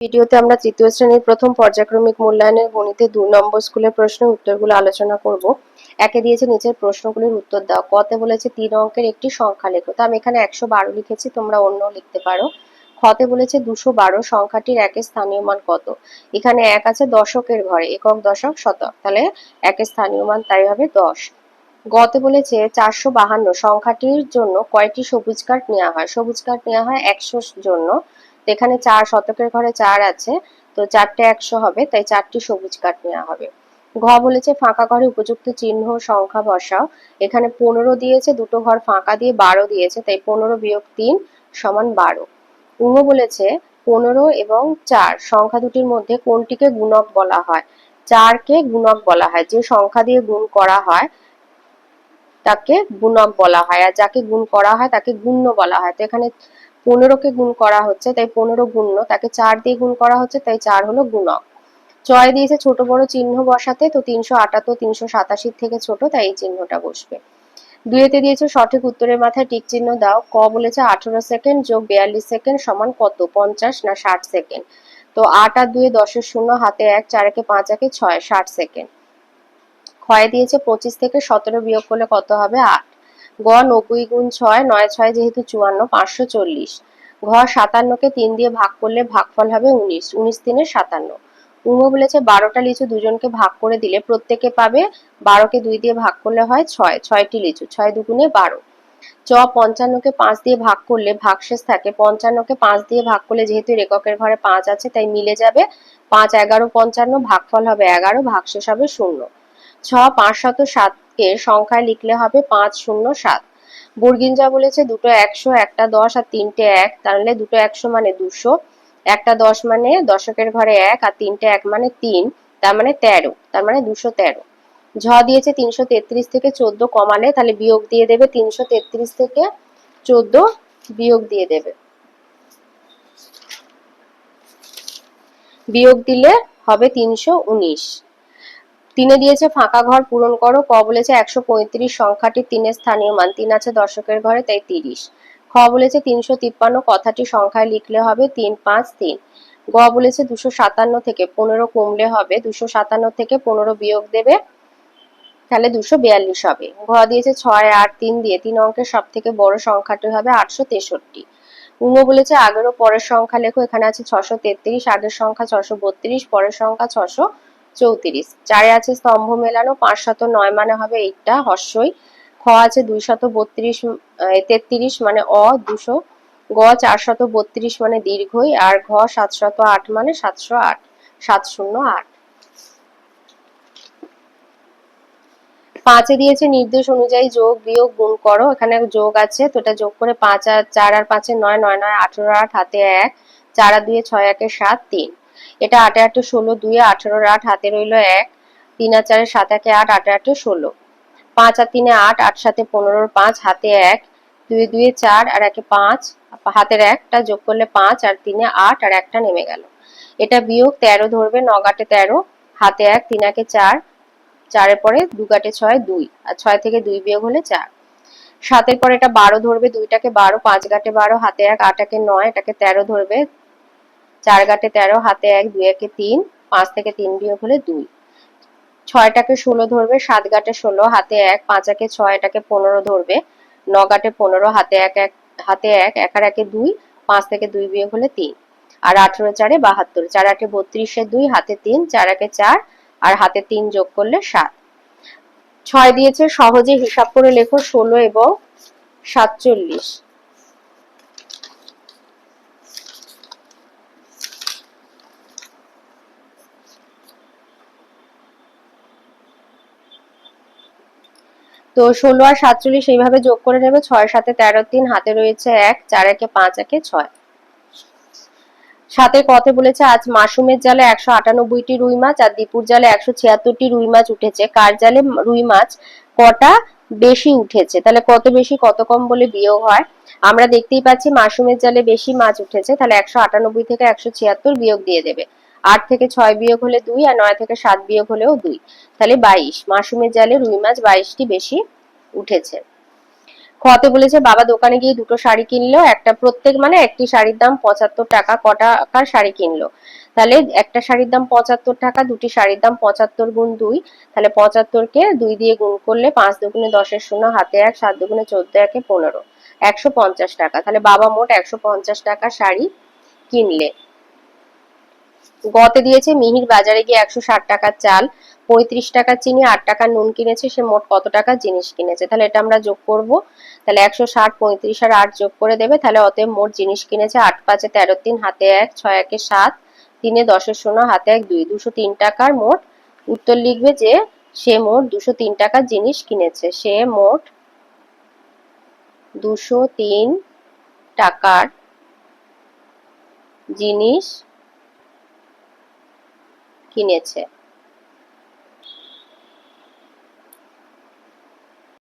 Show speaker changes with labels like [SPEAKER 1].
[SPEAKER 1] ভিডিওতে আমরা তৃতীয় শ্রেণির প্রথম পর্যায়ক্রমিক মূল্যায়নের গণিতে দুই নম্বর স্কুলের প্রশ্নের উত্তরগুলো আলোচনা করব। একে দিয়েছে নিচের প্রশ্নগুলির উত্তর দাও। কতে বলেছে তিন অঙ্কের একটি সংখ্যা লেখো। তো আমি এখানে একশো বারো লিখেছি, তোমরা অন্য লিখতে পারো। খতে বলেছে দুশো বারো সংখ্যাটির একের স্থানীয় মান কত? এখানে এক আছে দশকের ঘরে, একক দশক শতক। তাহলে একের স্থানীয় মান তাই হবে দশ। গতে বলেছে চারশো বাহান্ন, সংখ্যাটির জন্য কয়টি সবুজ কার্ড নেওয়া হয়? সবুজ কার্ড নেওয়া হয় একশোর জন্য। তো এখানে চার শতকের ঘরে চার আছে, তো চারটে একশো হবে, তাই চারটি সবুজ কাঠ নেওয়া হবে। ঘ বলেছে ফাঁকা ঘরে উপযুক্ত চিহ্ন সংখ্যা বসাও। এখানে পনেরো দিয়েছে, দুটো ঘর ফাঁকা দিয়ে বারো দিয়েছে, তাই পনেরো বিয়োগ তিন সমান বারো। উম বলেছে পনেরো এবং চার, সংখ্যা দুটির মধ্যে কোনটিকে গুণক বলা হয়? চারকে গুণক বলা হয়, যে সংখ্যা দিয়ে গুণ করা হয়, তাকে গুণক বলা হয়, আর যাকে গুণ করা হয় তাকে গুণ্য বলা হয়। তো এখানে পনেরোকে গুণ করা হচ্ছে, তাই পনেরো গুণ্য। তাকে চার দিয়ে গুণ করা হচ্ছে, তাই চার হলো গুণক। চয় দিয়েছে ছোট বড় চিহ্ন বসাতে, তো তিনশো আটাত্তর, তিনশো সাতাশির থেকে ছোট, তাই এই চিহ্নটা বসবে। দুয়েতে দিয়েছে সঠিক উত্তরের মাথায় টিক চিহ্ন দাও। ক বলেছে আঠারো সেকেন্ড যোগ বিয়াল্লিশ সেকেন্ড সমান কত? পঞ্চাশ না ষাট সেকেন্ড? তো আট আর দুয়ে দশের শূন্য, হাতে এক, চার একে পাঁচ একে ছয়, ষাট সেকেন্ড। ক্ষয় দিয়েছে পঁচিশ থেকে সতেরো বিয়োগ করলে কত হবে? আট। গ নব্বই গুণ ছয়, নয় ছয় যেহেতু চুয়ান্ন, পাঁচশো চল্লিশ। ঘ সাতান্নকে তিন দিয়ে ভাগ করলে ভাগফল হবে উনিশ উনিশ তিনে সাতান্ন। উমো বলেছে বারোটা লিচু দুজনকে ভাগ করে দিলে প্রত্যেকে পাবে বারোকে দুই দিয়ে ভাগ করলে হয় ছয়, ছয়টি লিচু, ছয় দুগুণে বারো। চ, পঞ্চান্নকে পাঁচ দিয়ে ভাগ করলে ভাগশেষ থাকে, পঞ্চান্নকে পাঁচ দিয়ে ভাগ করলে যেহেতু রেককের ঘরে পাঁচ আছে, তাই মিলে যাবে পাঁচ, এগারো, পঞ্চান্ন, ভাগফল হবে এগারো, ভাগশেষ হবে শূন্য। ছ পাঁচশত সাতকে সংখ্যায় লিখলে হবে পাঁচ শূন্য সাত। বুর্গিনজা বলেছে দুটো একশো, একটা দশ আর তিনটে এক, তাহলে দুটো একশো মানে দুশো। একটা দশ মানে দশকের ঘরে এক আর তিনটে এক মানে তিন, তার মানে তেরো, তার মানে দুশো তেরো। ঝ দিয়েছে তিনশো তেত্রিশ থেকে চোদ্দ কমালে, তাহলে বিয়োগ দিয়ে দেবে তিনশো তেত্রিশ থেকে চোদ্দ বিয়োগ দিয়ে দেবে। বিয়োগ দিলে হবে তিনশো উনিশ। তিনে দিয়েছে, ফাঁকা ঘর পূরণ করো। ক বলেছে, একশো পঁয়ত্রিশ সংখ্যাটি তিনের স্থানীয় মান। তিন আছে দর্শকের ঘরে, তাই তিরিশ। খ বলেছে, তিনশো তিপ্পান্ন কথাটি সংখ্যায় লিখলে হবে তিন, পাঁচ, তিন। গ বলেছে, দুশো সাতান্ন থেকে পনেরো কমলে হবে। দুশো সাতান্ন থেকে পনেরো বিয়োগ দেবে, তাহলে দুশো বিয়াল্লিশ হবে। ঘ দিয়েছে, ছয়, আট, তিন দিয়ে তিন অঙ্কের সব থেকে বড় সংখ্যাটি হবে আটশো তেষট্টি। উম বলেছে, আগেরও পরের সংখ্যা লেখো, এখানে আছে ছশো তেত্রিশ, আগের সংখ্যা ছশো বত্রিশ, পরের সংখ্যা ছশো চৌত্রিশ। চারে আছে স্তম্ভ মেলানো, পাঁচ শত নয় মানে হবে এইটা হর্ষই। খ আছে দুই শত বত্রিশ তেত্রিশ মানে অ, দুশো। গ, চার শত বত্রিশ মানে দীর্ঘই, আর ঘ সাতশত আট মানে সাতশো আট, সাত শূন্য আট। পাঁচে দিয়েছে নির্দেশ অনুযায়ী যোগ, বিয়োগ, গুণ করো। এখানে যোগ আছে, তো এটা যোগ করে পাঁচ আর চার আর পাঁচে নয় নয় নয় আঠেরো আট, হাতে এক, চার আর দুয়ে ছয় একে সাত, তিন। এটা আটে আটে ষোলো, দুয়ে আঠেরোর আট, হাতে রইল এক, তিন আর চারে সাত, একে আট, আটে আটে ষোলো। পাঁচ আর তিনে আট আট সাথে পনেরোর পাঁচ, হাতে এক দুই দুয়ে চার আর একে পাঁচ, হাতের একটা যোগ করলে পাঁচ আর তিনে আট আর একটা নেমে গেল। এটা বিয়োগ তেরো ধরবে নগাটে তেরো, হাতে এক, তিন একে চার চারের পরে দু কাটে ছয়, দুই, আর ছয় থেকে দুই বিয়োগ হলে চার। সাতের পরে এটা বারো ধরবে, দুইটাকে বারো, পাঁচ গাটে বারো, হাতে এক আটাকে নয়, এটাকে তেরো ধরবে চার গাটে তেরো, হাতে এক, দুই, একে তিন, পাঁচ থেকে তিন বিয়োগ হলে দুই। ছয়টাকে ষোলো ধরবে, সাত গাটে ষোলো, হাতে এক, পাঁচ একে ছয়, এটাকে পনেরো ধরবে। ন গাটে পনেরো, হাতে এক এক, হাতে এক এক আর একে দুই, পাঁচ থেকে দুই বিয়োগ হলে তিন। আর আঠেরো চারে বাহাত্তর, চার আটে বত্রিশে দুই, হাতে তিন, চার একে চার, আর হাতে তিন যোগ করলে সাত। ছয় দিয়েছে, সহজে হিসাব করে লেখো, ষোলো এবং সাতচল্লিশ। তো ষোলো আর সাতচল্লিশ এইভাবে যোগ করে নেবে, ছয় সাথে তেরো তিন, হাতে রয়েছে এক, চার একে পাঁচ একে ছয়। সাথে কতে বলেছে, আজ মাসুমের জালে একশো আটানব্বইটি রুই মাছ, আর দীপুর জালে একশো ছিয়াত্তরটি রুই মাছ উঠেছে। কার জালে রুই মাছ কটা বেশি উঠেছে? তাহলে কত বেশি, কত কম বলে বিয়োগ হয়? আমরা দেখতেই পাচ্ছি মাসুমের জালে বেশি মাছ উঠেছে, তাহলে একশো আটানব্বই থেকে একশো ছিয়াত্তর বিয়োগ দিয়ে দেবে। আট থেকে ছয় বিয়োগ হলে দুই আর নয় থেকে সাত বিয়োগ হলেও দুই। তাহলে বাইশ। মাসুমের জালে রুই মাছ বাইশটি বেশি উঠেছে। খতে বলেছে, বাবা দোকানে গিয়ে দুটো শাড়ি কিনলো, একটা প্রত্যেক মানে একটি শাড়ির দাম পঁচাত্তর টাকা, ক টাকার শাড়ি কিনলো। তাহলে একটা শাড়ির দাম পঁচাত্তর টাকা, দুটি শাড়ির দাম পঁচাত্তর গুণ দুই। তাহলে পঁচাত্তরকে দুই দিয়ে গুণ করলে পাঁচ দুগুণে দশের শূন্য, হাতে এক, সাত দুগুণে চোদ্দ, একে পনেরো। একশো পঞ্চাশ টাকা। তাহলে বাবা মোট একশো পঞ্চাশ টাকা শাড়ি কিনলে। গতে দিয়েছে মিহির বাজারে গিয়ে একশো ষাট টাকার চাল, পঁয়ত্রিশ টাকার চিনি, আট টাকার নুন কিনেছে, সে মোট কত টাকার জিনিস কিনেছে? তাহলে এটা আমরা যোগ করব। তাহলে একশো ষাট, পঁয়ত্রিশ আর আট যোগ করে দেবে, তাহলে অতএব মোট জিনিস কিনেছে আট পাঁচে তেরো তিন, হাতে এক, ছয় একে সাত, তিনে দশের শূন্য, হাতে এক দুই, দুশো তিন টাকার মোট উত্তর লিখবে যে সে মোট দুশো তিন টাকার জিনিস কিনেছে। সে মোট দুশো তিন টাকার জিনিস কিনেছে।